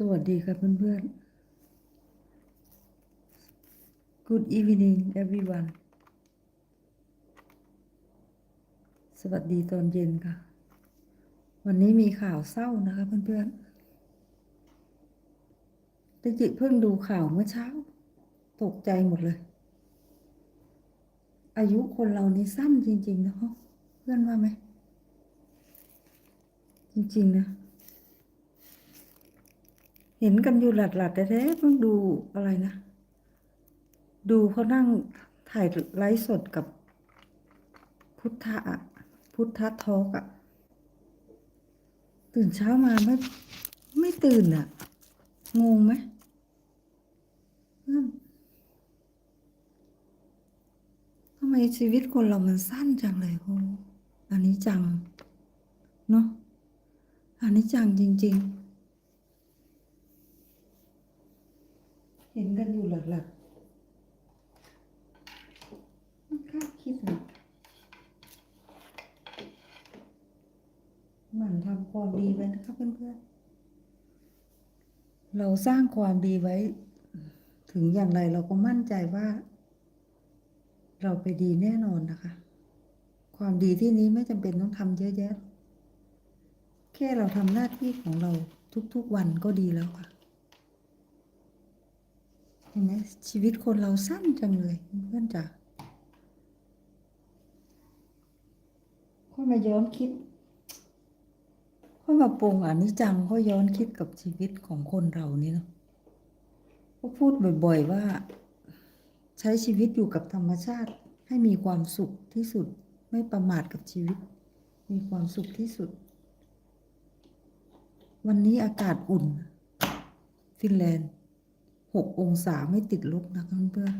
สวัสดีครับเพื่อนๆ Good evening everyone สวัสดีตอนเย็นค่ะ วันนี้มีข่าวเศร้านะคะเพื่อนๆติจิเพิ่งดูข่าวเมื่อเช้า ตกใจหมดเลย อายุคนเรานี่สั้นจริง ๆ นะเพื่อนว่าไหม จริง ๆ นะ เห็นกันอยู่หลัดๆแต่แท้ๆเพิ่งดูอะไรนะ ดูเขานั่งถ่ายไลฟ์สดกับพุทธะพุทธะทอกอะตื่นเช้ามาไม่ไม่ตื่นอะงงไหมอืมทำไมชีวิตคนเรามันสั้นจังเลยโอ้อันนี้จัง เนาะอันนี้จังจริง ๆ เห็นกันอยู่หลักๆไม่คาดคิดเลยหมั่นทำความดีไว้นะคะเพื่อนๆ เราสร้างความดีไว้ ถึงอย่างไรเราก็มั่นใจว่า เราไปดีแน่นอนนะคะ ความดีที่นี้ไม่จำเป็นต้องทำเยอะแยะ แค่เราทำหน้าที่ของเราทุกๆวันก็ดีแล้วค่ะ เห็นไหมชีวิตคนเราสั้นจังเลยเพื่อนจ๋าค่อยมาย้อนคิดค่อยมาปรุงอันนี้จังค่อยย้อนคิดกับชีวิตของคนเรานี่เนาะก็พูดบ่อยๆว่า ใช้ชีวิตอยู่กับธรรมชาติให้มีความสุขที่สุดไม่ประมาทกับชีวิต มีความสุขที่สุด วันนี้อากาศอุ่น ฟินแลนด์ หกองศาไม่ติดลบนะคะเพื่อน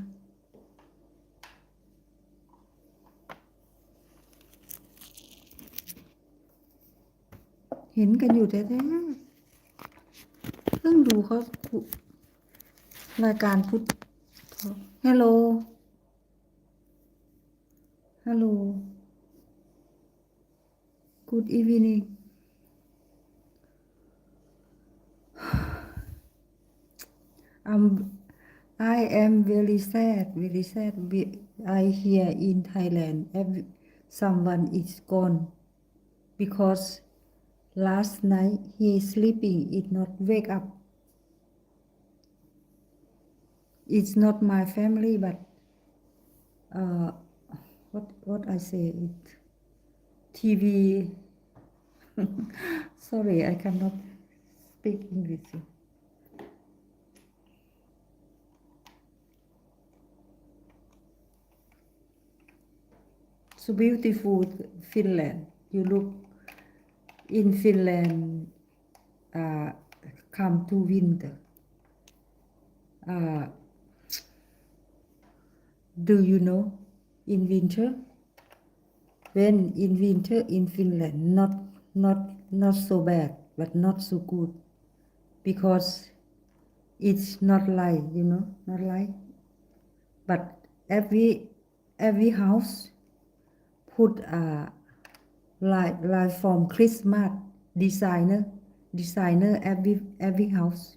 เห็นกันอยู่แท้ๆเพิ่งดูเขารายการพุทธฮัลโหล ฮัลโหล Good evening I'm, I am very sad, very sad. I hear in Thailand, every, someone is gone because last night he sleeping, it not wake up. It's not my family, but uh, what what I say it TV. Sorry, I cannot speak English. So beautiful Finland. You look in Finland, uh, come to winter. Uh, do you know in winter? When in winter in Finland, not not not so bad, but not so good, because it's not like you know, not like. But every every house put a like like from Christmas designer designer every every house.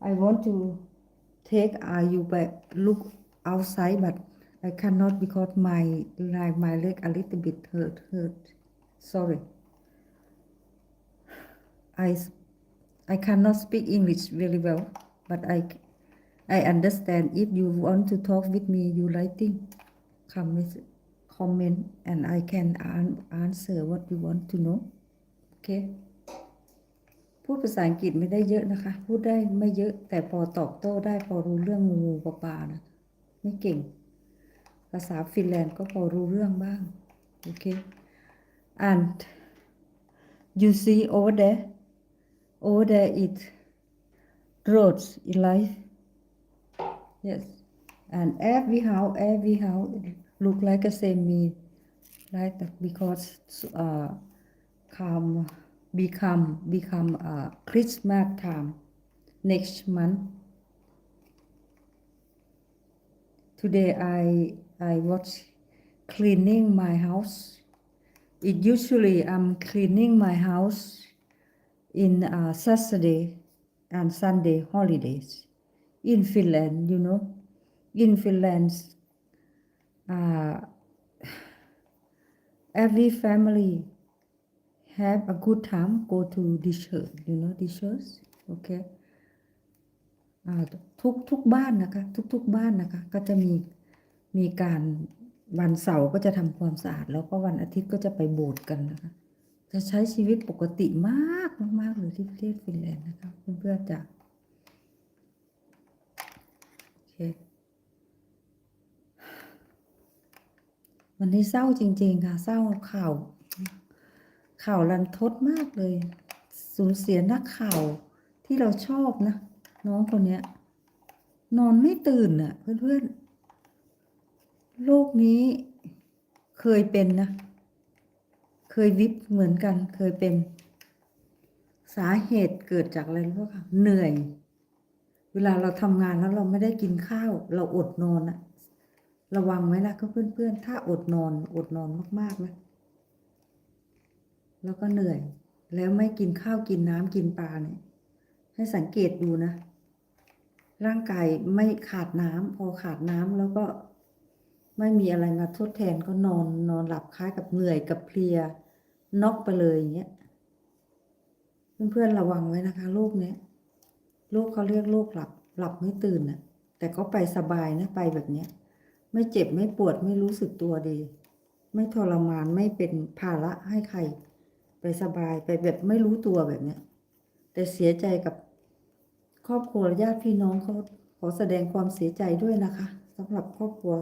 I want to take uh, you back look outside, but I cannot because my like my leg a little bit hurt hurt. Sorry. I I cannot speak English very well, but I I understand if you want to talk with me, you writing comment comment and I can an- answer what you want to know โอเคพูดภาษาอังกฤษไม่ได้เยอะนะคะ พูดได้ไม่เยอะแต่พอตอบโต้ได้พอรู้เรื่องงูงูปลาปลานะไม่เก่ง ภาษาฟินแลนด์ก็พอรู้เรื่องบ้าง โอเค and you see over there over there it roads in life yes and every house every house look like a same me right? Because uh come become become uh christmas time next month. Today i i was cleaning my house. It usually i'm cleaning my house in uh, saturday and Sunday holidays in Finland. You know, in Finland, uh, every family have a good time go to the church. You know the church, okay. อ่าทุกทุกบ้านนะคะ ทุกทุกบ้านนะคะ ก็จะมีมีการวันเสาร์ก็จะทำความสะอาด แล้วก็วันอาทิตย์ก็จะไปโบสถ์กันนะคะ จะใช้ชีวิตปกติมากมากๆเลยที่ประเทศฟินแลนด์นะคะเพื่อนๆจะโอเค วันนี้เศร้าจริง ๆ ค่ะ เศร้าข่าวข่าวรันทดมากเลย สูญเสียนักข่าวที่เราชอบนะ น้องคนเนี้ย นอนไม่ตื่นอะ เพื่อนๆโลกนี้เคยเป็นนะ เคยวิปเหมือนกัน เคยเป็น สาเหตุเกิดจากอะไรรู้ป่ะคะเหนื่อย เวลาเราทำงานแล้วเราไม่ได้กินข้าว เราอดนอนอะ ระวังไว้นะเพื่อนๆ ถ้าอดนอนอดนอนมากๆนะ แล้วก็เหนื่อย แล้วไม่กินข้าวกินน้ำกินปลาเนี่ย ให้สังเกตดูนะ ร่างกายไม่ขาดน้ำพอขาดน้ำแล้วก็ไม่มีอะไรมาทดแทนก็นอนนอนหลับคล้ายกับเหนื่อยกับเพลียน็อกไปเลยอย่างเงี้ย เพื่อนๆระวังไว้นะคะโรคเนี้ยโรคเขาเรียกโรคหลับหลับไม่ตื่นน่ะ แต่ก็ไปสบายนะไปแบบเนี้ย ไม่เจ็บไม่ปวดไม่รู้สึกตัวดี ไม่ทรมานไม่เป็นภาระให้ใคร ไปสบายไปแบบไม่รู้ตัวแบบเนี้ย แต่เสียใจกับครอบครัวญาติพี่น้องเขาขอแสดงความเสียใจด้วยนะคะสำหรับครอบครัว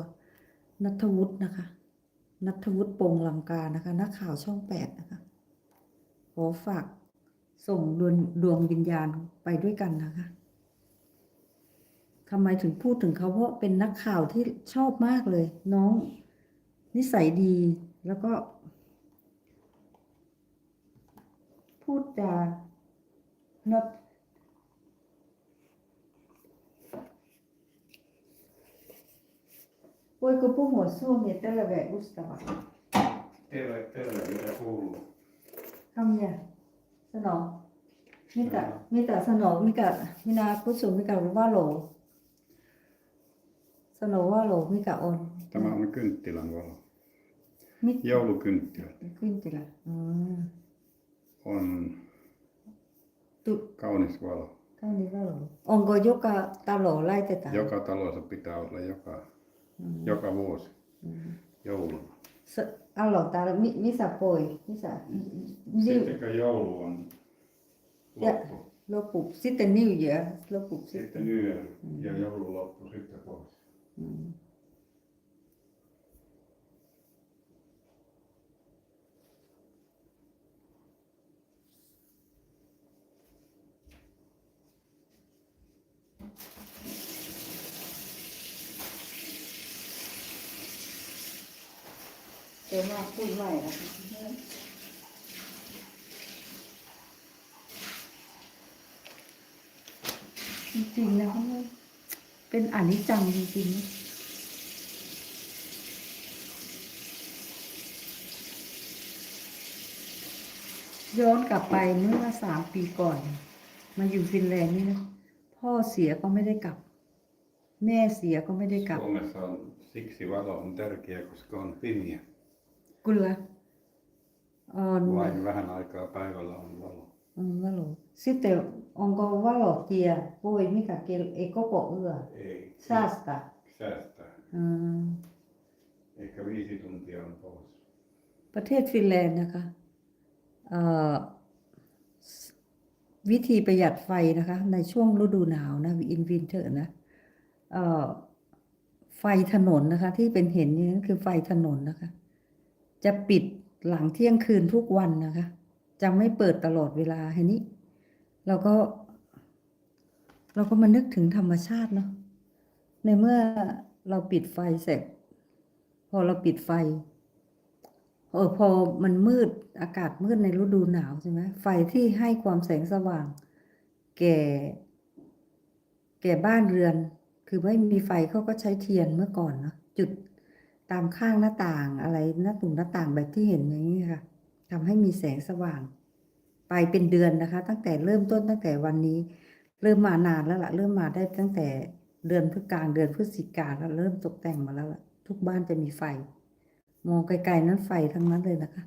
นัทวุฒินะคะนัทวุฒิปงลังกานะคะ นักข่าวช่องแปดนะคะขอฝากส่งดวงดวงวิญญาณไปด้วยกันนะคะ ทำไมถึงพูดถึงเขาเพราะเป็นนักข่าวที่ชอบมากเลย น้อง นิสัยดีแล้วก็ พูดจา not Voiko puhua suomea tällä välillä Ustava? Terve, terve, mitä kuuluu? Kamia, sano. Mitä, mitä sanoo, mikä, minä kutsun mikä on valo. Sano valo, mikä on. Tämä on kynttilän valo. Mit, Joulukynttilä kynttilä. Mm. on Tu, kaunis valo. kaunis valo. Onko joka talo laitetaan? Joka talossa pitää olla joka, Mm. joka vuosi Mm. jouluna. S- aloitetaan, mi, missä poi? Missä? Sitten kun joulu on Ja loppu, loppu. Sitten New Year. Loppu sitten yö ja joulu loppu sitten pois. Mm. เดี๋ยวมาพูดใหม่นะคะจริงๆแล้ว เป็นอนิจจังจริงๆนะย้อนกลับไปเมื่อสามปีก่อน มาอยู่ฟินแลนด์นี่นะพ่อเสียก็ไม่ได้กลับ แม่เสียก็ไม่ได้กลับ Suomessa on siksi valo on tärkeä, koska on pimeä. Kyllä. On, Vain vähän aikaa päivällä on valo. on valo. Sitten onko valotie, voi mikä kel, ei koko yö. Ei. Säästää. Säästää. Mm. Ehkä viisi tuntia on pois. ประเทศฟินแลนด์นะคะเอ่อวิธีประหยัดไฟนะคะ ในช่วงฤดูหนาวนะอินวินเทอร์นะเอ่อไฟถนนนะคะ ที่เป็นเห็นนี่นั่นคือไฟถนนนะคะ จะปิดหลังเที่ยงคืนทุกวันนะคะ จะไม่เปิดตลอดเวลาเห็นนี้ เราก็ เราก็มานึกถึงธรรมชาติเนาะในเมื่อเราปิดไฟเสร็จ พอเราปิดไฟเออพอมันมืดอากาศมืดในฤดูหนาวใช่ไหมไฟที่ให้ความแสงสว่าง แก่ แก่บ้านเรือน คือไม่มีไฟเขาก็ใช้เทียนเมื่อก่อนเนาะจุดตามข้างหน้าต่างอะไรหน้าตุ่มหน้าต่างแบบที่เห็นอย่างนี้ค่ะทำให้มีแสงสว่าง ไปเป็นเดือนนะคะ ตั้งแต่เริ่มต้นตั้งแต่วันนี้ เริ่มมานานแล้วล่ะ เริ่มมาได้ตั้งแต่เดือนพฤศกลางเดือนพฤศจิกาแล้วเริ่มตกแต่งมาแล้วล่ะ ทุกบ้านจะมีไฟ มองไกลๆนั้นไฟทั้งนั้นเลยนะคะ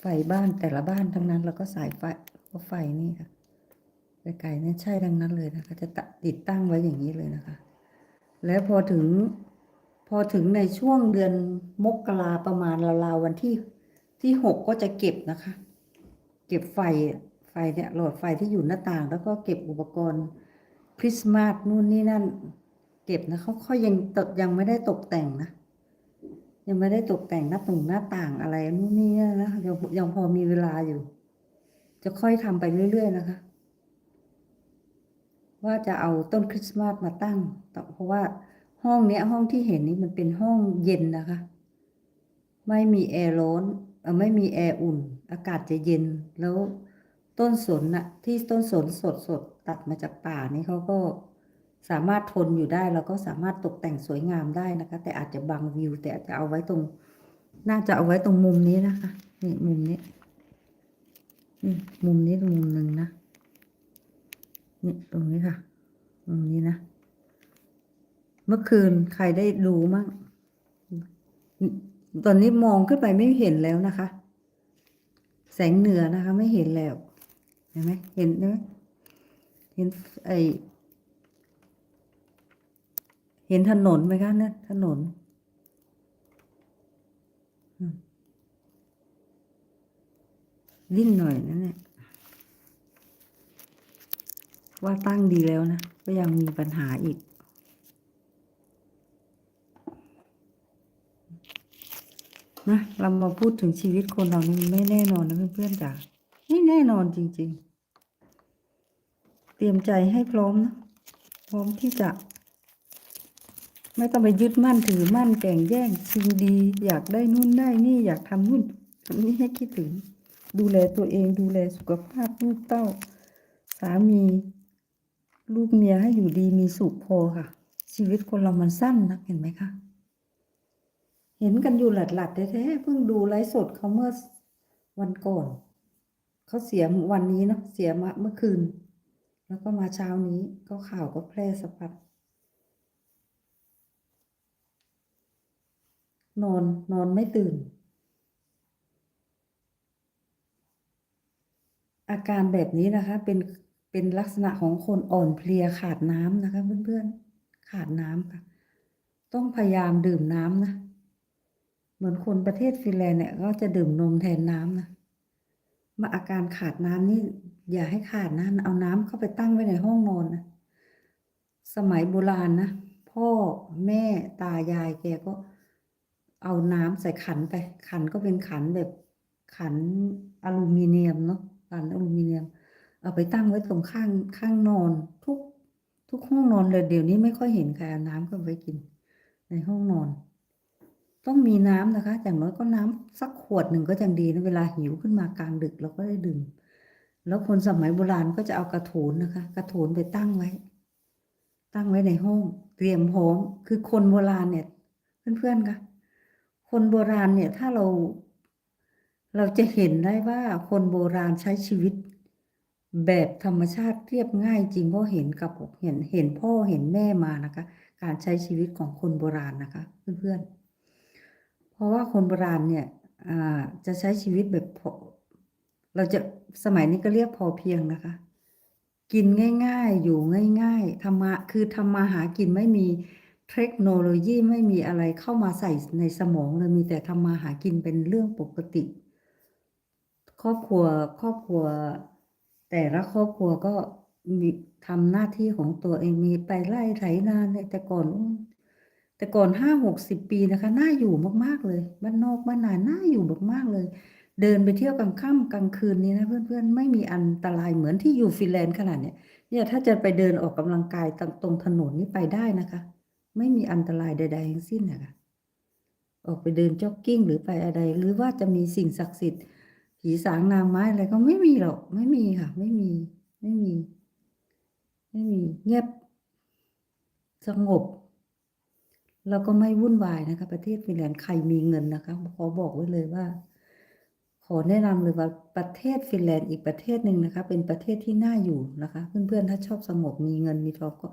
ไฟบ้านแต่ละบ้านทั้งนั้นแล้วก็สายไฟก็ไฟนี่ค่ะไกลๆนี่ยใช่ทั้งนั้นเลยนะคะ จะติดตั้งไว้อย่างนี้เลยนะคะ แล้วพอถึงพอถึงในช่วงเดือนมกราประมาณราวๆวันที่ที่หกก็จะเก็บนะคะ เก็บไฟไฟเนี่ยหลอดไฟที่อยู่หน้าต่าง แล้วก็เก็บอุปกรณ์คริสต์มาสนู่นนี่นั่น เก็บนะเขาเขายังตกยังไม่ได้ตกแต่งนะยังไม่ได้ตกแต่งหน้าต่างหน้าต่างอะไรนู่นนี่นะยังยังพอมีเวลาอยู่ จะค่อยทำไปเรื่อยๆนะคะ ว่าจะเอาต้นคริสต์มาสมาตั้งเพราะว่าห้องเนี้ยห้องที่เห็นนี้มันเป็นห้องเย็นนะคะ ไม่มีแอร์ร้อน ไม่มีแอร์อุ่น อากาศจะเย็นแล้วต้นสนนะที่ต้นสนสดสดตัดมาจากป่านี่เขาก็สามารถทนอยู่ได้แล้วก็สามารถตกแต่งสวยงามได้นะคะ แต่อาจจะบังวิว แต่อาจจะเอาไว้ตรง น่าจะเอาไว้ตรงมุมนี้นะคะนี่มุมนี้นี่มุมนี้มุมหนึ่งนะนี่ตรงนี้ค่ะตรงนี้นะ เมื่อคืนใครได้ดูมั่ง ตอนนี้มองขึ้นไปไม่เห็นแล้วนะคะ แสงเหนือนะคะ ไม่เห็นแล้ว เห็นไหมเห็นไหมเห็นไอเห็นถนนไหมคะเนี่ยถนนอืมวิ่งหน่อยนะเนี่ยว่าตั้งดีแล้วนะ ก็ยังมีปัญหาอีก นะเรามาพูดถึงชีวิตคนเรานี่ไม่แน่นอนนะเพื่อนๆจ๋าไม่แน่นอนจริง ๆ เตรียมใจให้พร้อมนะพร้อมที่จะ ไม่ต้องไปยึดมั่นถือมั่นแก่งแย่งชิงดี อยากได้นู่นได้นี่อยากทำนู่นทำนี่ให้คิดถึง ดูแลตัวเองดูแลสุขภาพลูกเต้า สามี ลูกเมียให้อยู่ดีมีสุขพอค่ะ ชีวิตคนเรามันสั้นนะเห็นไหมคะ เห็นกันอยู่หลัดๆแท้ๆเพิ่งดูไลฟ์สดเขาเมื่อวันก่อน เขาเสียวันนี้เนาะเสียมาเมื่อคืน แล้วก็มาเช้านี้ก็ข่าวก็แพร่สะพัดนอนนอนไม่ตื่น อาการแบบนี้นะคะ เป็นเป็นลักษณะของคนอ่อนเพลียขาดน้ำนะคะ เพื่อนๆ ขาดน้ำค่ะ ต้องพยายามดื่มน้ำนะ เหมือนคนประเทศฟินแลนด์เนี่ยก็จะดื่มนมแทนน้ำนะมาอาการขาดน้ำนี่อย่าให้ขาดนะเอาน้ำเข้าไปตั้งไว้ในห้องนอนนะสมัยโบราณนะพ่อแม่ตายายแกก็เอาน้ำใส่ขันไป ขันก็เป็นขันแบบขันอลูมิเนียมเนาะขันอลูมิเนียม เอาไปตั้งไว้ตรงข้างข้างนอนทุกทุกห้องนอนเลยเดี๋ยวนี้ไม่ค่อยเห็นใครเอาน้ำเข้าไปกิน ในห้องนอน ต้องมีน้ำนะคะ อย่างน้อยก็น้ำสักขวดหนึ่งก็ยังดีนะเวลาหิวขึ้นมากลางดึกเราก็ได้ดื่ม แล้วคนสมัยโบราณก็จะเอากระโถนนะคะ กระโถนไปตั้งไว้ ตั้งไว้ในห้อง เตรียมพร้อมคือคนโบราณเนี่ย เพื่อนๆคะคนโบราณเนี่ยถ้าเรา เราจะเห็นได้ว่าคนโบราณใช้ชีวิต แบบธรรมชาติเรียบง่ายจริงเพราะเห็นกับเห็นเห็นพ่อเห็นแม่มานะคะ การใช้ชีวิตของคนโบราณนะคะ เพื่อนๆ เพราะว่าคนโบราณเนี่ยอ่าจะใช้ชีวิตแบบพอเราจะสมัยนี้ก็เรียกพอเพียงนะคะ กินง่ายๆ อยู่ง่ายๆทำมาคือทำมาหากินไม่มีเทคโนโลยีไม่มีอะไรเข้ามาใส่ในสมองเลยมีแต่ทำมาหากินเป็นเรื่องปกติ ครอบครัวครอบครัว แต่ละครอบครัวก็มีทำหน้าที่ของตัวเองมีไปไล่ไถนาเนี่ยแต่ก่อน แต่ก่อนห้าหกสิบปีนะคะน่าอยู่มากๆเลยบ้านนอกบ้านนาน่าอยู่มากๆเลย เดินไปเที่ยวกลางค่ำกลางคืนนี้นะเพื่อนๆ ไม่มีอันตรายเหมือนที่อยู่ฟินแลนด์ขนาดเนี้ยเนี่ยถ้าจะไปเดินออกกำลังกายตรงตรงถนนนี่ไปได้นะคะ ไม่มีอันตรายใด ๆ ทั้งสิ้นนะคะออกไปเดินจ็อกกิ้งหรือไปอะไร หรือว่าจะมีสิ่งศักดิ์สิทธิ์ผีสางนางไม้อะไรก็ไม่มีหรอกไม่มีค่ะ ไม่มีไม่มี ไม่มีเงียบสงบ แล้วก็ไม่วุ่นวายนะคะ ประเทศฟินแลนด์ใครมีเงินนะคะขอบอกไว้เลยว่า ขอแนะนำเลยว่าประเทศฟินแลนด์อีกประเทศหนึ่งนะคะ เป็นประเทศที่น่าอยู่นะคะ เพื่อนๆถ้าชอบสงบมีเงินมีทองก็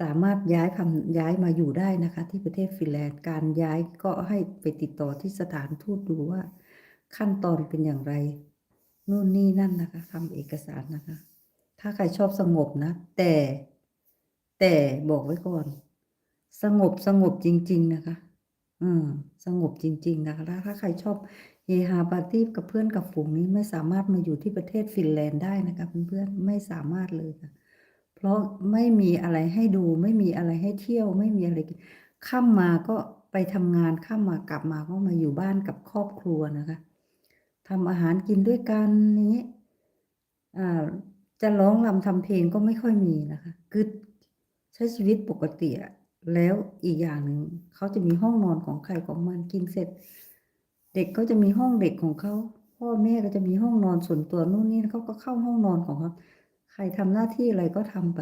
สามารถย้ายคำย้ายมาอยู่ได้นะคะ ที่ประเทศฟินแลนด์การย้ายก็ให้ไปติดต่อที่สถานทูตดูว่า ขั้นตอนเป็นอย่างไรนู่นนี่นั่นนะคะทำเอกสารนะคะ ถ้าใครชอบสงบนะ แต่แต่บอกไว้ก่อน สงบสงบจริง ๆ นะคะ อืมสงบจริง ๆ นะคะถ้าถ้าใครชอบเฮฮาปาร์ตี้กับเพื่อนกับฝูงนี้ไม่สามารถมาอยู่ที่ประเทศฟินแลนด์ได้นะคะเพื่อนๆไม่สามารถเลยค่ะ เพราะไม่มีอะไรให้ดู ไม่มีอะไรให้เที่ยว ไม่มีอะไรกินข้ามมาก็ไปทำงานข้ามมากลับมาก็มาอยู่บ้านกับครอบครัวนะคะทำอาหารกินด้วยกันนี้อ่าจะร้องรำทำเพลงก็ไม่ค่อยมีนะคะ คือใช้ชีวิตปกติอะ แล้วอีกอย่างหนึ่งเขาจะมีห้องนอนของใครของมันกินเสร็จ เด็กก็จะมีห้องเด็กของเขาพ่อแม่ก็จะมีห้องนอนส่วนตัวนู่นนี่เขาก็เข้าห้องนอนของเขาใครทำหน้าที่อะไรก็ทำไป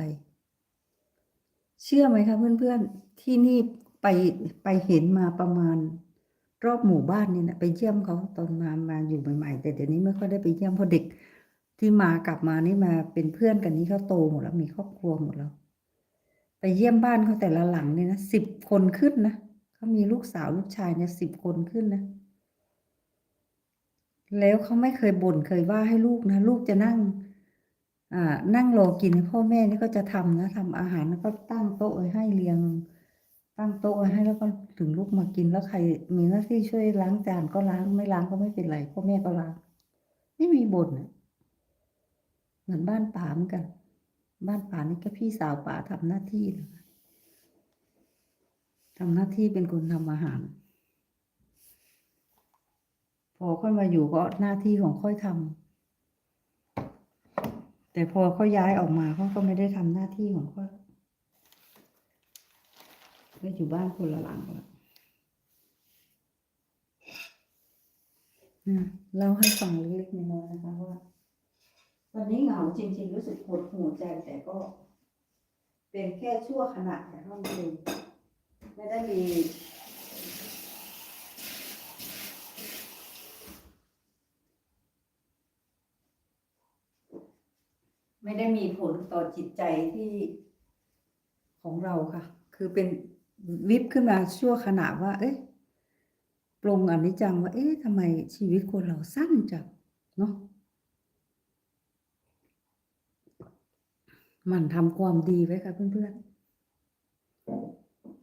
เชื่อไหมคะเพื่อนๆที่นี่ไปไปเห็นมาประมาณ รอบหมู่บ้านนี่นะไปเยี่ยมเขาตอนมามาอยู่ใหม่ๆ แต่เดี๋ยวนี้ไม่ค่อยได้ไปเยี่ยมเพราะเด็กที่มากลับมานี่มาเป็นเพื่อนกันนี่เขาโตหมดแล้วมีครอบครัวหมดแล้ว ไปเยี่ยมบ้านเขาแต่ละหลังเนี่ยนะสิบคนขึ้นนะเขามีลูกสาวลูกชายเนี่ยสิบคนขึ้นนะ แล้วเขาไม่เคยบ่นเคยว่าให้ลูกนะ ลูกจะนั่ง อ่า นั่งรอกินพ่อแม่นี่ก็จะทำนะทำอาหารแล้วก็ตั้งโต๊ะไว้ให้เรียง ตั้งโต๊ะไว้ให้แล้วก็ถึงลูกมากินแล้วใคร มีหน้าที่ช่วยล้างจานก็ล้างไม่ล้างก็ไม่เป็นไรพ่อแม่ก็ล้าง ไม่มีบ่นอะเหมือนบ้านป่าเหมือนกัน บ้านป่านี่ก็พี่สาวป่าทำหน้าที่นะทำหน้าที่เป็นคนทำอาหาร พอค่อยมาอยู่ก็หน้าที่ของค่อยทำแต่พอเขาย้ายออกมาเขาก็ไม่ได้ทำหน้าที่ของเขาก็อยู่บ้านคนละหลังแล้วเล่าให้ฟังเล็กๆน้อยๆนะคะว่า วันนี้เหงาจริง ๆ รู้สึกหดหูใจแต่ก็ เป็นแค่ชั่วขณะแต่เท่านั้นเองไม่ได้มี ไม่ได้มีผลต่อจิตใจที่ของเราค่ะ คือเป็นวิบขึ้นมาชั่วขณะว่า เอ๊ะปรงอนิจจังว่า เอ๊ะทำไมชีวิตคนเราสั้นจังเนาะ หมันทำความดีไว้ค่ะเพื่อนๆ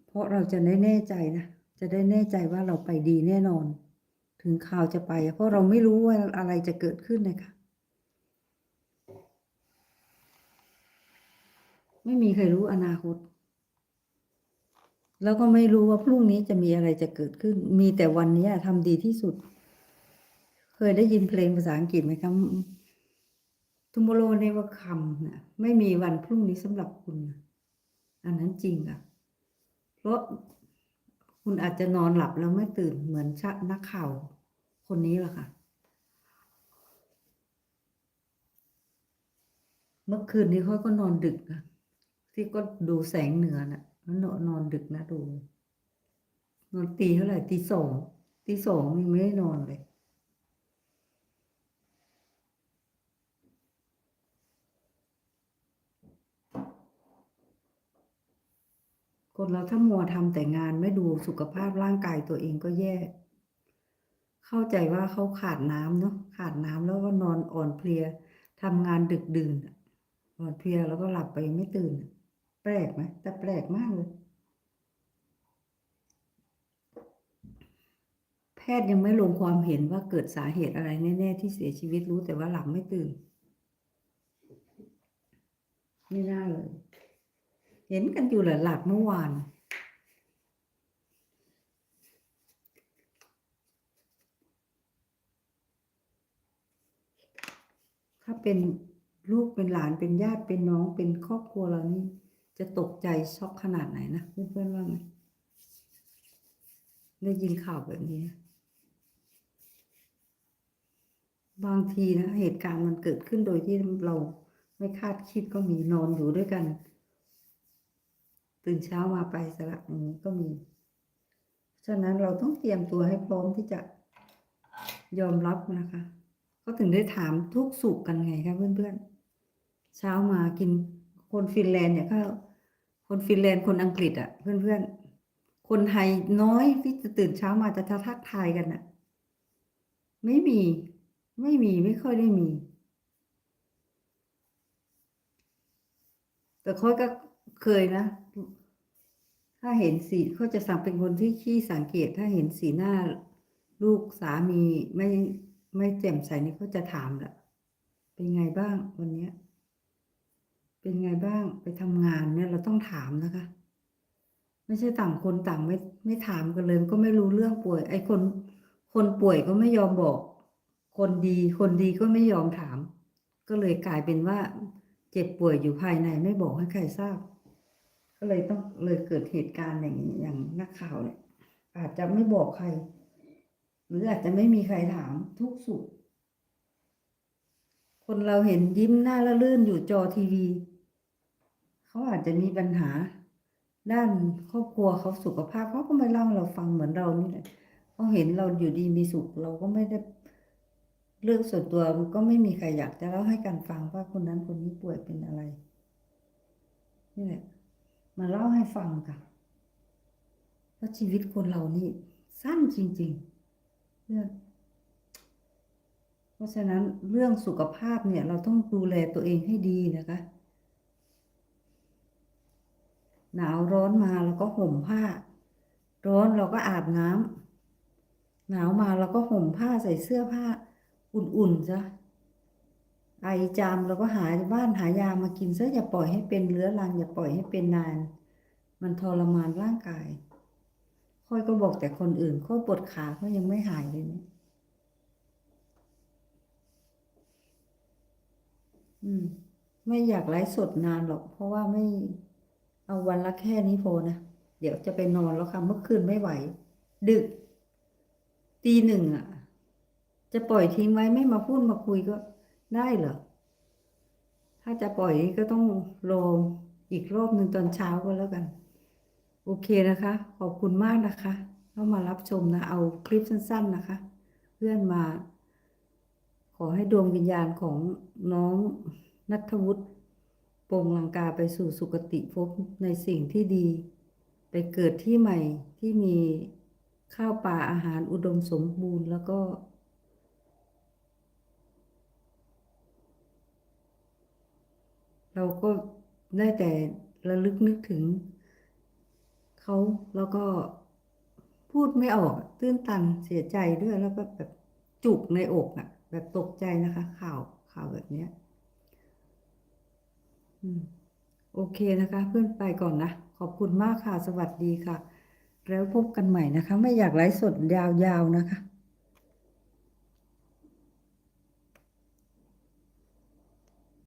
เพราะเราจะได้แน่ใจนะ จะได้แน่ใจว่าเราไปดีแน่นอน ถึงข่าวจะไป เพราะเราไม่รู้ว่าอะไรจะเกิดขึ้นนะคะไม่มีใครรู้อนาคต แล้วก็ไม่รู้ว่าพรุ่งนี้จะมีอะไรจะเกิดขึ้น มีแต่วันนี้ทำดีที่สุด เคยได้ยินเพลงภาษาอังกฤษไหมคะ tomorrow never come นะไม่มีวันพรุ่งนี้สำหรับคุณ อันนั้นจริงอะเพราะคุณอาจจะนอนหลับแล้วไม่ตื่นเหมือนชะนักข่าวคนนี้แหละค่ะ เมื่อคืนนี้เขาก็นอนดึกนะที่ก็ดูแสงเหนือน่ะแล้วนอนนอนดึกนะดู นอนตีเท่าไหร่ตีสองตีสองยังไม่ได้นอนเลย คนเราถ้ามัวทำแต่งานไม่ดูสุขภาพร่างกายตัวเองก็แย่ เข้าใจว่าเขาขาดน้ำเนาะขาดน้ำแล้วก็นอนอ่อนเพลียทำงานดึกดื่นอ่อนเพลียแล้วก็หลับไปไม่ตื่น แปลกไหมแต่แปลกมากเลย แพทย์ยังไม่ลงความเห็นว่าเกิดสาเหตุอะไรแน่ๆที่เสียชีวิตรู้แต่ว่าหลับไม่ตื่น ไม่น่าเลย เห็นกันอยู่หละหลับเมื่อวาน ถ้าเป็นลูกเป็นหลานเป็นญาติเป็นน้องเป็นครอบครัวเรานี่จะตกใจช็อกขนาดไหนนะเพื่อนๆว่าไงได้ยินข่าวแบบนี้ บางทีนะ เหตุการณ์มันเกิดขึ้นโดยที่เราไม่คาดคิดก็มีนอนอยู่ด้วยกัน ตื่นเช้ามาไปสละอย่างนี้ก็มี ฉะนั้นเราต้องเตรียมตัวให้พร้อมที่จะยอมรับนะคะเขาถึงได้ถามทุกสุขกันไงคะเพื่อนๆ เช้ามากินคนฟินแลนด์เนี่ยก็คนฟินแลนด์คนอังกฤษอะ่ะ เพื่อนๆ คนไทยน้อยที่จะตื่นเช้ามาจะทักทายกันอะ่ะ ไม่มีไม่มีไม่ค่อยได้มี แต่ค่อยก็เคยนะ ถ้าเห็นสีเขาจะสั่งเป็นคนที่ขี้สังเกต ถ้าเห็นสีหน้าลูกสามีไม่ไม่แจ่มใสนี่เขาจะถามละเป็นไงบ้างวันเนี้ยเป็นไงบ้างไปทำงานเนี่ยเราต้องถามนะคะ ไม่ใช่ต่างคนต่างไม่ไม่ถามกันเลยก็ไม่รู้เรื่องป่วย ไอ้คนคนป่วยก็ไม่ยอมบอก คนดีคนดีก็ไม่ยอมถาม ก็เลยกลายเป็นว่า เจ็บป่วยอยู่ภายในไม่บอกให้ใครทราบ ก็เลยต้องเลยเกิดเหตุการณ์อย่างนี้อย่างนักข่าวเนี่ยอาจจะไม่บอกใคร หรืออาจจะไม่มีใครถามทุกสุข คนเราเห็นยิ้มหน้าละลื่นอยู่จอทีวี เขาอาจจะมีปัญหา ด้านครอบครัวเขาสุขภาพเขาก็ไม่เล่าเราฟังเหมือนเรานี่แหละเขาเห็นเราอยู่ดีมีสุขเราก็ไม่ได้เรื่องส่วนตัวก็ไม่มีใครอยากจะเล่าให้กันฟังว่าคนนั้นคนนี้ป่วยเป็นอะไรนี่แหละ มาเล่าให้ฟังค่ะเพราะชีวิตคนเรานี่สั้นจริง ๆ เรื่องเพราะฉะนั้นเรื่องสุขภาพเนี่ย เราต้องดูแลตัวเองให้ดีนะคะ หนาวร้อนมาเราก็ห่มผ้า ร้อนเราก็อาบน้ำหนาวมาเราก็ห่มผ้าใส่เสื้อผ้า อุ่นๆจ้ะ ไอจามเราก็หาบ้านหายามากินซะอย่าปล่อยให้เป็นเรื้อรังอย่าปล่อยให้เป็นนาน มันทรมานร่างกายค่อยก็บอกแต่คนอื่นค่อยปวดขาเขายังไม่หายเลยเนี่ยอืม ไม่อยากไลฟ์สดนานหรอก เพราะว่าไม่เอาวันละแค่นี้พอนะ เดี๋ยวจะไปนอนแล้วค่ะเมื่อคืนไม่ไหว ดึก ตีหนึ่งอะ จะปล่อยทิ้งไว้ไม่มาพูดมาคุยก็ ได้เหรอ ถ้าจะปล่อยก็ต้องรออีกรอบหนึ่งตอนเช้าก็แล้วกัน โอเคนะคะ ขอบคุณมากนะคะเข้ามารับชมนะ เอาคลิปสั้น ๆนะคะ เพื่อนมา ขอให้ดวงวิญญาณของน้องนัทวุฒิปงลังกาไปสู่สุคติภพในสิ่งที่ดี ไปเกิดที่ใหม่ที่มีข้าวปลาอาหารอุดมสมบูรณ์แล้วก็ เราก็ได้แต่ระลึกนึกถึงเขาแล้วก็พูดไม่ออกตื้นตันเสียใจด้วยแล้วก็แบบจุกในอกอะแบบตกใจนะคะ ข่าวข่าวแบบเนี้ยโอเคนะคะ เพื่อนไปก่อนนะ ขอบคุณมากค่ะ สวัสดีค่ะ แล้วพบกันใหม่นะคะ ไม่อยากไลฟ์สดยาวๆนะคะ